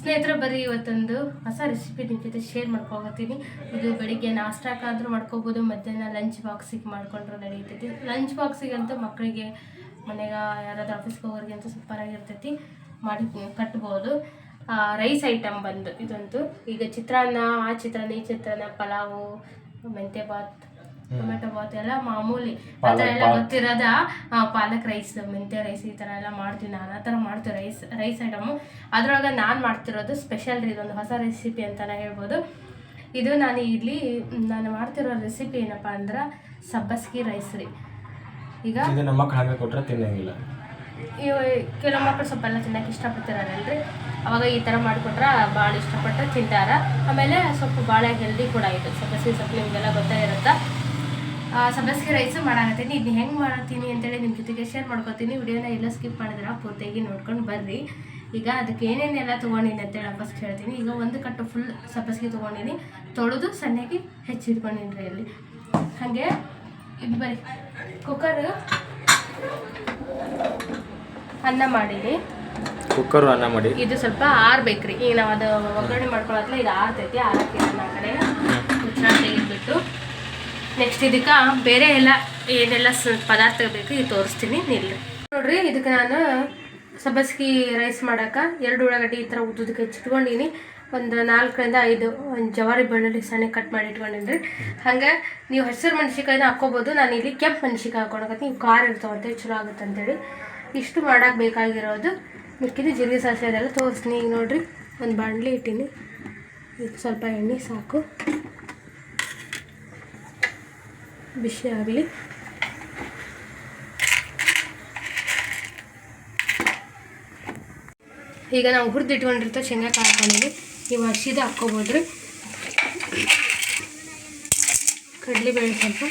ಸ್ನೇಹಿತರೆ, ಬರೀ ಇವತ್ತೊಂದು ಹೊಸ ರೆಸಿಪಿ ನಿಮ್ಮ ಜೊತೆ ಶೇರ್ ಮಾಡ್ಕೊತೀನಿ ಇದು ಬೆಳಿಗ್ಗೆ ನಾಷ್ಟಾಕ್ಕಾದರೂ ಮಾಡ್ಕೋಬೋದು, ಮಧ್ಯಾಹ್ನ ಲಂಚ್ ಬಾಕ್ಸಿಗೆ ಮಾಡಿಕೊಂಡ್ರೆ ನಡೀತೈತಿ. ಲಂಚ್ ಬಾಕ್ಸಿಗೆ ಅಂತೂ ಮಕ್ಕಳಿಗೆ ಮನೆಗೆ ಯಾರಾದ್ರೂ ಆಫೀಸ್ಗೆ ಹೋಗೋರಿಗೆ ಅಂತೂ ಸೂಪರ್ ಆಗಿರ್ತೈತಿ. ಮಾಡಿ ಕಟ್ಬೋದು. ರೈಸ್ ಐಟಮ್ ಬಂದು, ಇದಂತೂ. ಈಗ ಚಿತ್ರಾನ್ನ, ಆ ಚಿತ್ರಾನ್ನ, ಈ ಚಿತ್ರಾನ್ನ, ಪಲಾವು, ಮೆಂತ್ಯ ಬಾತ್ ಟೊಮೆಟೊ ಬಾತ್ ಎಲ್ಲ ಮಾಮೂಲಿ. ಆ ಥರ ಎಲ್ಲ ಗೊತ್ತಿರೋದ ಪಾಲಕ್ ರೈಸ್ ಮೆಂತ್ಯ ರೈಸ್ ಈ ಥರ ಎಲ್ಲ ಮಾಡ್ತೀವಿ ನಾನು. ಥರ ಮಾಡ್ತೀವಿ ರೈಸ್ ರೈಸ್ ಐಟಮು ಅದ್ರೊಳಗೆ ನಾನು ಮಾಡ್ತಿರೋದು ಸ್ಪೆಷಲ್ ರೀ ಇದೊಂದು ಹೊಸ ರೆಸಿಪಿ ಅಂತಲೇ ಹೇಳ್ಬೋದು. ಇದು ನಾನು ಇಲ್ಲಿ ನಾನು ಮಾಡ್ತಿರೋ ರೆಸಿಪಿ ಏನಪ್ಪ ಅಂದ್ರೆ ಸಬ್ಬಸ್ಗಿ ರೈಸ್ ರೀ. ಈಗ ಇದು ನಮ್ಮ ಮಕ್ಳು ಕೊಟ್ಟರೆ ತಿನ್ನಂಗಿಲ್ಲ. ಇವ ಕೆಲವು ಮಕ್ಕಳು ಸ್ವಲ್ಪ ಎಲ್ಲ ತಿನ್ನಕ್ಕೆ ಇಷ್ಟಪಡ್ತಿರಲ್ರಿ ಅವಾಗ ಈ ಥರ ಮಾಡಿಕೊಟ್ರೆ ಭಾಳ ಇಷ್ಟಪಟ್ಟು ತಿಂತಾರ. ಆಮೇಲೆ ಸ್ವಲ್ಪ ಭಾಳ ಹೆಲ್ದಿ ಕೂಡ ಇದು. ಸಬ್ಬಸ್ಗಿ ಸೊಪ್ಪು ನಿಮಗೆಲ್ಲ ಗೊತ್ತೇ ಇರುತ್ತೆ? ಸಬ್ಬಸ್ಗಿ ರೈಸು ಮಾಡಾಕತ್ತೀನಿ. ಇದು ಹೆಂಗೆ ಮಾಡ್ತೀನಿ ಅಂತೇಳಿ ನಿಮ್ಮ ಜೊತೆಗೆ ಶೇರ್ ಮಾಡ್ಕೊತೀನಿ. ವಿಡಿಯೋನ ಎಲ್ಲ ಸ್ಕಿಪ್ ಮಾಡಿದ್ರೆ ಪೂರ್ತಿಯಾಗಿ ನೋಡ್ಕೊಂಡು ಬರ್ರಿ. ಈಗ ಅದಕ್ಕೆ ಏನೇನೆಲ್ಲ ತೊಗೊಂಡಿನಿ ಅಂತೇಳಿ ಫಸ್ಟ್ ಹೇಳ್ತೀನಿ. ಈಗ ಒಂದು ಕಟ್ಟು ಫುಲ್ ಸಬ್ಬಸ್ಗೆ ತೊಗೊಂಡಿನಿ. ತೊಳೆದು ಸಣ್ಣಗೆ ಹೆಚ್ಚಿಟ್ಕೊಂಡಿನಿ ರೀ ಅಲ್ಲಿ. ಹಾಗೆ ಇದು ಬರೀ ಕುಕ್ಕರ್ ಅನ್ನ ಮಾಡೀನಿ. ಕುಕ್ಕರ್ ಅನ್ನ ಮಾಡಿ. ಇದು ಸ್ವಲ್ಪ ಆರ್ಬೇಕ್ರಿ. ಈಗ ನಾವು ಅದು ಒಗ್ಗರಣೆ ಮಾಡ್ಕೊಳತ್ಲ ಇದು ಆರ್ತೈತಿ ಆರಕ್ಕೆ ನಮ್ಮ ಕಡೆ ಮುಚ್ಚಳ ತೆಗೆದ್ಬಿಟ್ಟು ನೆಕ್ಸ್ಟ್ ಇದಕ್ಕೆ ಬೇರೆ ಎಲ್ಲ ಏನೆಲ್ಲ ಪದಾರ್ಥ ಬೇಕು ಇದು ತೋರಿಸ್ತೀನಿ, ನಿಲ್ಲ. ನೋಡ್ರಿ, ಇದಕ್ಕೆ ನಾನು ಸಬ್ಬಸ್ಗಿ ರೈಸ್ ಮಾಡೋಕೆ ಎರಡು ಉಳ್ಳಾಗಡ್ಡಿ ಈ ಥರ ಉದ್ದುದಕ್ಕೆ ಹೆಚ್ಚಿಟ್ಕೊಂಡಿನಿ. ಒಂದು ನಾಲ್ಕರಿಂದ ಐದು, ಒಂದು ಜವಾರಿ ಬೆಳ್ಳುಳ್ಳಿ ಸಣ್ಣ ಕಟ್ ಮಾಡಿ ಇಟ್ಕೊಂಡಿನಿ ಹಾಗೆ ನೀವು ಹಸಿರು ಮೆಣಸಿಕಾಯಿನ ಹಾಕ್ಕೋಬೋದು. ನಾನು ಇಲ್ಲಿ ಕೆಂಪು ಮೆಣಸಿಕಾಯಿ ಹಾಕೊಳಕತ್ತೀನಿ ನೀವು ಖಾರ ಇರ್ತಾವಂತೆ ಚಲೋ ಆಗುತ್ತೆ ಅಂತೇಳಿ ಇಷ್ಟು ಮಾಡೋಕೆ ಬೇಕಾಗಿರೋದು. ಮಿಕ್ಕಿದ್ದು ಜೀರಿಗೆ ಸಾಸಿವೆ ಅದೆಲ್ಲ ತೋರಿಸ್ತೀನಿ. ಈಗ ನೋಡ್ರಿ, ಒಂದು ಬಾಣಲಿ ಇಟ್ಟೀನಿ. ಸ್ವಲ್ಪ ಎಣ್ಣೆ ಸಾಕು. ಬಿಸಿ ಆಗಲಿ. ಈಗ ನಾವು ಹುರಿದಿಟ್ಕೊಂಡಿರ್ತ ಶೇಂಗಾ ಕಾಯಿ ನೀವು ಹಸಿದ ಹಾಕ್ಕೋಬೋದ್ರಿ. ಕಡಲೆಬೇಳೆ ಸ್ವಲ್ಪ.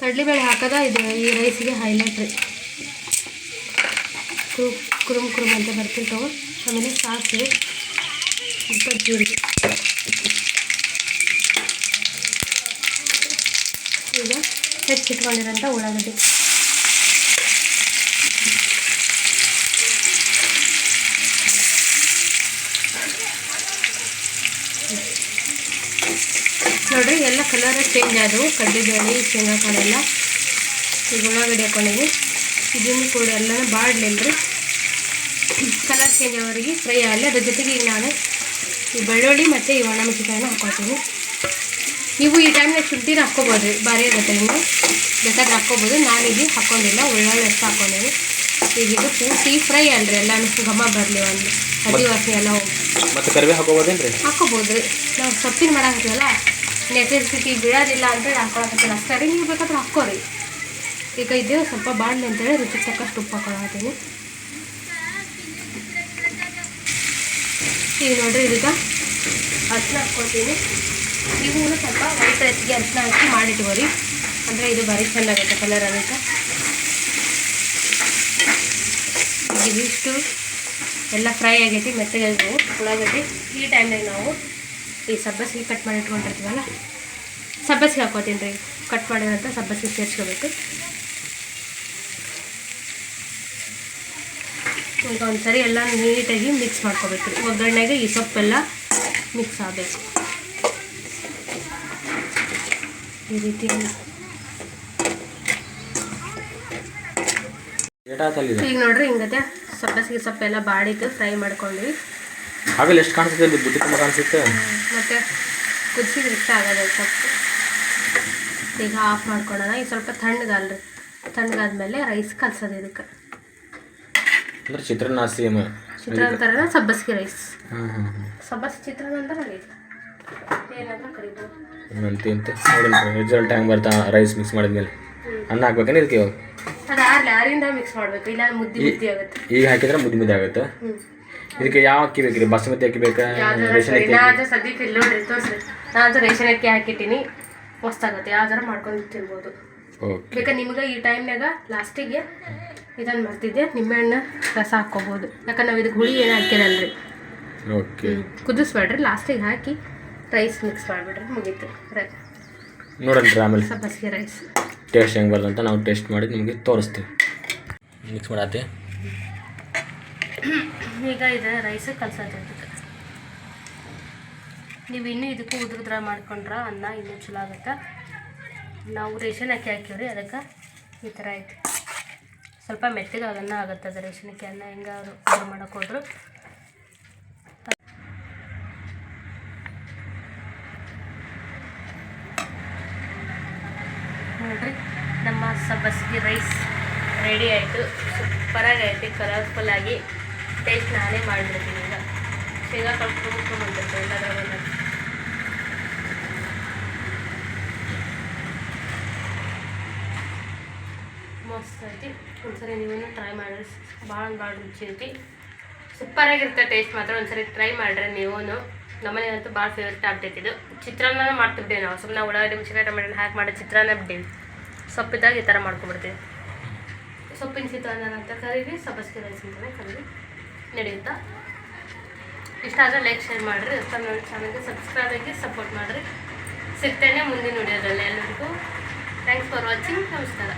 ಕಡಲೆಬೇಳೆ ಹಾಕೋದ ಇದು ಈ ರೈಸಿಗೆ ಹೈಲೈಟ್ ರೀ. ಕುರು, ಕುರುಮ್ ಕುರುಮ್ ಅಂತ ಬರ್ತಿರ್ತಾವೆ. ಆಮೇಲೆ ಸಾಸಿವೆ ಸ್ವಲ್ಪ ಜೀರಿಗೆ. ಈಗ ಹೆಚ್ಚಿಟ್ಕೊಂಡಿರೋಂಥ ಉಳ್ಳಾಗಡ್ಡಿ ನೋಡ್ರಿ, ಎಲ್ಲ ಕಲರ್ ಚೇಂಜ್ ಆದವು. ಕಡ್ಲೆಬೇಳೆ ಶೇಂಗಾ ಕಾಳೆಲ್ಲ ಈಗ ಉಳ್ಳಾಗಡ್ಡಿ ಹಾಕೊಂಡಿದ್ವಿ ಇದನ್ನು ಕೂಡ ಎಲ್ಲ ಬಾಡ್ಲಿಲ್ಲರಿ ಕಲರ್ ಚೇಂಜ್ ಆಗೋರಿಗೆ ಫ್ರೈ ಆಗಲಿ. ಅದ್ರ ಜೊತೆಗೆ ಈಗ ನಾನು ಈ ಬೆಳ್ಳುಳ್ಳಿ ಮತ್ತು ಈ ಒಣಮೆಣಸಿಕಾಯನ್ನು ಹಾಕ್ಕೊತೀನಿ ನೀವು ಈ ಟೈಮ್ನಾಗ ಶುಂಠಿನ ಹಾಕ್ಕೋಬೋದ್ರಿ ಭಾರಿ ಇರುತ್ತೆ ನಿಮಗೆ. ಬೇಕಾದ್ರೆ ಹಾಕ್ಕೋಬೋದು. ನಾನು ಇಲ್ಲಿ ಹಾಕ್ಕೊಂಡಿಲ್ಲ ಒಳ್ಳೊಳ್ಳೆ ಅಷ್ಟು ಹಾಕ್ಕೊಂಡೇನೆ ಈಗ ಇದು ಪೂರ್ತಿ ಫ್ರೈ ಅಲ್ರಿ ಎಲ್ಲಾನು ಘಮ ಬರಲಿ ಒಂದು ಹಸಿ ವಾಸನೆ ಎಲ್ಲ ಹೋಗಿ. ಮತ್ತೆ ಕರಿಬೇವು ಹಾಕೋಬೋದೇನ್ರಿ ಹಾಕೋಬೋದು ರೀ ನಾವು ಸೊಪ್ಪಿನ ಮಾಡಾಕತ್ತೀವಲ್ಲ ನೆಸೆಸಿಟಿ ಬಿಡೋದಿಲ್ಲ ಅಂದರೆ ಹಾಕೊಳಕತ್ತೀನಿ ಅಷ್ಟೇ ರೀ ನೀವು ಬೇಕಾದ್ರೆ ಹಾಕ್ಕೋರಿ. ಈಗ ಇದು ಸ್ವಲ್ಪ ಬಾಣಲೆ ಅಂತೇಳಿ ರುಚಿ ತಕ್ಕಷ್ಟು ಉಪ್ಪು ಹಾಕೊಳಕತ್ತೀನಿ. ಈಗ ನೋಡ್ರಿ ಇದೀಗ ಅರ್ಶಿನ ಹಾಕ್ಕೊತೀನಿ ನೀವು ಸ್ವಲ್ಪ ವೈಟ್ ರೈಸ್ಗೆ ಅರ್ಶನ ಹಾಕಿ ಮಾಡಿಟ್ಕೋರಿ. ಅಂದರೆ ಇದು ಭಾರಿ ಚೆನ್ನಾಗೈತೆ ಕಲರ್ ಆಗುತ್ತೆ. ಇದಿಷ್ಟು ಎಲ್ಲ ಫ್ರೈ ಆಗೈತಿ, ಮೆತ್ತಗೆ ಉಳ್ಳಾಗಡ್ಡಿ. ಈ ಟೈಮ್ನಾಗ ನಾವು ಈ ಸಬ್ಬಸಿಗೆ ಕಟ್ ಮಾಡಿ ಇಟ್ಕೊಂಡಿರ್ತೀವಲ್ಲ, ಸಬ್ಬಸಿಗೆ ಹಾಕೋತೀನಿ ರೀ. ಕಟ್ ಮಾಡಿರೋಂಥ ಸಬ್ಬಸಿಗೆ ಸೇರಿಸ್ಕೋಬೇಕು. ಈಗ ಒಂದ್ಸರಿ ಎಲ್ಲ ನೀಟಾಗಿ ಮಿಕ್ಸ್ ಮಾಡ್ಕೋಬೇಕು. ಒಗ್ಗರಣೆಗೆ ಈ ಸೊಪ್ಪೆಲ್ಲ ಮಿಕ್ಸ್ ಆಗಬೇಕು. ಈ ರೀತಿ ಈಗ ನೋಡ್ರಿ ಹಿಂಗತೆ ಸಬ್ಬಸಿಗೆ ಸೊಪ್ಪೆಲ್ಲ ಬಾಡಿದ್ದು ಫ್ರೈ ಮಾಡ್ಕೊಂಡ್ವಿ. ಆಗಲ್ಲ ಎಷ್ಟು ಕಾಣಿಸುತ್ತೆ ಬುದ್ಧಿ ತುಂಬ ಕಾಣಿಸುತ್ತೆ? ಮತ್ತೆ ಕುದಿಸಿದ್ರೆ ಇಷ್ಟ ಆಗೋದು ಸೊಪ್ಪು. ಈಗ ಆಫ್ ಮಾಡ್ಕೊಳ್ಳೋಣ ಈಗ ಸ್ವಲ್ಪ ತಣ್ಣಗಲ್ರಿ. ತಣ್ಣಗಾದ್ಮೇಲೆ ರೈಸ್ ಕಲ್ಸೋದು ಇದಕ್ಕೆ. ಅಂದ್ರೆ ಚಿತ್ರಾನ್ನ ಸೇಮ್. ಚಿತ್ರಾನ್ನ ಥರನ ಸಬ್ಬಸ್ಗಿ ರೈಸ್ ಸಬ್ಬಸ್ಗಿ ಚಿತ್ರಾನ್ನ ಅಂದ್ರೆ ಇದು ಅಂತೆ ಅಂತೆ ನೋಡೋಣ ರಿಸಲ್ಟ್ ಹೆಂಗೆ ಬರ್ತಾ? ರೈಸ್ ಮಿಕ್ಸ್ ಮಾಡಿದ್ಮೇಲೆ. ಅನ್ನ ಹಾಕ್ಬೇಕೇನೆ ಇದಕ್ಕೆ ಇವಾಗ? ಮಿಕ್ಸ್ ಮಾಡಬೇಕು. ಇಲ್ಲ ಮುದ್ದೆ ಮುದ್ದೆ ಆಗುತ್ತೆ. ಈಗ ಹಾಕಿದ್ರೆ ಮುದ್ದೆ ಮುದ್ದೆ ಆಗುತ್ತೆ? ಇದಕ್ಕೆ ಯಾವ ಅಕ್ಕಿ ಬೇಕ್ರಿ ಬಾಸುಮತಿ ಅಕ್ಕಿ ಬೇಕಾ? ರೇಷನ್ ಅಕ್ಕಿ ಯಾವ್ದಾರ ಸದ್ಯಕ್ಕೆ ಇಲ್ಲ ನೋಡ್ರಿ ತೋರಿಸಿ ನಾನು ರೇಷನ್ ಅಕ್ಕಿ ಹಾಕಿಟ್ಟಿನಿ. ಮಸ್ತಾಗುತ್ತೆ. ಯಾವ್ದಾರ ಮಾಡ್ಕೊಂಡು ತಿನ್ಬೋದು. ಓಕೆ ಬೇಕಾದ್ರೆ ನಿಮ್ಗೆ ಈ ಟೈಮ್ನಾಗ ಲಾಸ್ಟಿಗೆ ಇದನ್ನು ಮಾಡ್ತಿದ್ದೆ. ನಿಂಬೆಹಣ್ಣು ರಸ ಹಾಕ್ಕೋಬೋದು. ಯಾಕಂದ್ರೆ ನಾವು ಇದಕ್ಕೆ ಹುಳಿ ಏನು ಹಾಕಿರಲ್ರಿ. ಓಕೆ ಕುದಿಸ್ಬೇಡ್ರಿ. ಲಾಸ್ಟಿಗೆ ಹಾಕಿ ರೈಸ್ ಮಿಕ್ಸ್ ಮಾಡಿಬಿಡ್ರಿ ಮುಗೀತು ರೈ ನೋಡೋಣ ಆಮೇಲೆ. ಸಬ್ಬಸ್ಗೆ ರೈಸ್ ಟೇಸ್ಟ್ ಹೆಂಗೆ ಅಂತ ನಾವು ಟೇಸ್ಟ್ ಮಾಡಿ ನಿಮಗೆ ತೋರಿಸ್ತೀವಿ. ಮಿಕ್ಸ್ ಮಾಡತ್ತೆ ಈಗ ಇದು ರೈಸ್ ಕಲ್ಸೋದು ನೀವು ಇನ್ನೂ ಇದಕ್ಕೂ ಉದ್ರದ್ರ ಮಾಡ್ಕೊಂಡ್ರೆ ಅನ್ನ ಇನ್ನೂ ಚಲೋ ಆಗುತ್ತೆ. ನಾವು ರೇಷನ್ ಅಕ್ಕಿ ಹಾಕಿವ್ರಿ ಅದಕ್ಕೆ ಈ ಥರ ಐತೆ. ಸ್ವಲ್ಪ ಮೆತ್ತಗೆ ಅದನ್ನ ಆಗುತ್ತೆ ಅದು ರೇಷನ್ ಅಕ್ಕಿ ಅನ್ನ. ಹೆಂಗೆ ಅವರು ಮಾಡೋಕೆ ಹೋದ್ರು. ನೋಡ್ರಿ. ನಮ್ಮ ಸಬ್ಬಸ್ಗಿ ರೈಸ್ ರೆಡಿ ಆಯಿತು. ಸೂಪರಾಗಿ ಕಲರ್ಫುಲ್ ಆಗಿ. ಟೇಸ್ಟ್ ನಾನೇ ಮಾಡಿಬಿಡ್ತೀನಿ ಈಗ. ಶೇಂಗಾ ಕಳ್ಕೊಂಡು ಬಂದಿರ್ತೇವೆ ಎಲ್ಲದ್ರಾಗ ಮಸ್ತ್ ಐತಿ. ಒಂದ್ಸರಿ ನೀವೇನು ಟ್ರೈ ಮಾಡಿರಿ ಭಾಳ ಭಾಳ ರುಚಿ ಐತಿ. ಸೂಪರಾಗಿರುತ್ತೆ ಟೇಸ್ಟ್ ಮಾತ್ರ. ಒಂದ್ಸರಿ ಟ್ರೈ ಮಾಡಿರಿ ನೀವು ನಮ್ಮನೆಗಂತೂ ಭಾಳ ಫೇವ್ರೇಟ್ ಆಗ್ತೈತಿ ಇದು. ಚಿತ್ರಾನ್ನ ಮಾಡ್ತಿರ್ತೀವಿ ನಾವು. ಸುಮ್ಮನೆ ಉಳ್ಳಾಗಡ್ಡಿ, ಮೆಣಸಿನ್ಕಾಯಿ ಟೊಮೆಟೊ ಹಾಕಿ ಮಾಡಿ ಚಿತ್ರಾನ್ನ ಬಿಡ್ತೀವಿ ಸೊಪ್ಪಿದ್ದಾಗ ಈ ಥರ ಮಾಡ್ಕೊಬಿಡ್ತೀವಿ ಸೊಪ್ಪಿನ ಚಿತ್ರಾನ್ನ ಅಂತ ಕರೀರಿ, ಸಬ್ಬಸ್ಗೆ ರೈಸ್ ಅಂತಲೇ ಕರೀರಿ. ನಡೆಯುತ್ತಾ? ಇಷ್ಟ ಆದರೆ ಲೈಕ್ ಶೇರ್ ಮಾಡಿರಿ. ನನ್ನ ಚಾನಲ್ಗೆ ಸಬ್ಸ್ಕ್ರೈಬ್ ಆಗಿ ಸಪೋರ್ಟ್ ಮಾಡಿರಿ. ಸಿಗ್ತೇನೆ ಮುಂದಿನ ವಿಡಿಯೋದಲ್ಲಿ ಎಲ್ಲರಿಗೂ ಥ್ಯಾಂಕ್ಸ್ ಫಾರ್ ವಾಚಿಂಗ್ ನಮಸ್ಕಾರ.